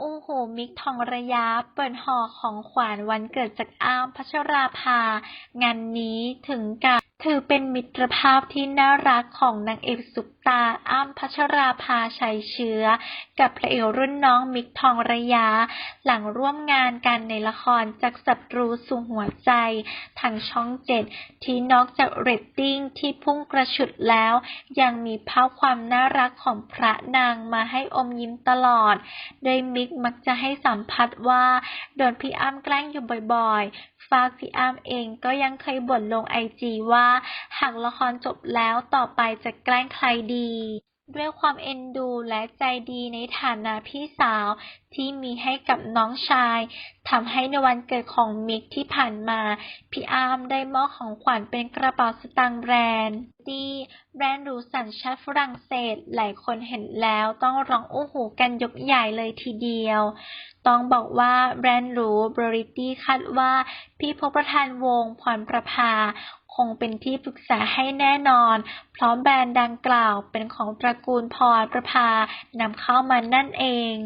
โอ้โห มิกทองระยะ เปิดห่อของขวัญวันเกิดจากอ้ามพัชราภา งานนี้ถึงกับ ถือเป็นมิตรภาพที่น่ารักของนางเอกซุปตาอ้ำพัชราภาชัยเชื้อ กับพระเอกรุ่นน้องมิกทองระยะ หลังร่วมงานกันในละครจากศัตรูสู่หัวใจ ทางช่องเจ็ดที่นอกจากเรตติ้งที่พุ่งกระฉุดแล้ว ยังมีภาพความน่ารักของพระนางมาให้อมยิ้มตลอด โดยมิกมักจะให้สัมผัสว่าโดนพี่อ้ำแกล้งอยู่บ่อยๆ ฝากพี่อ้ำเองก็ยังเคยบ่นลงไอจีว่าหากละครจบแล้วต่อไปจะแกล้งใครดี ด้วยความเอ็นดูและใจดีในฐานะพี่สาวที่มีให้กับน้องชายทำให้ในวันเกิดของมิกที่ผ่านมา พี่อาร์มได้มอบของขวัญเป็นกระเป๋าสตางค์แบรนด์ดีแบรนด์หรูสัญชาติฝรั่งเศสหลายคนเห็นแล้วต้องร้องโอ้โหกันยกใหญ่เลยทีเดียว ต้องบอกว่าแบรนด์หรูบริตี้คาดว่าพี่พบประธานวงพรประภา คงเป็นที่ปรึกษาให้แน่นอน พร้อมแบรนด์ดังกล่าวเป็นของตระกูลพรประภานำเข้ามานั่นเอง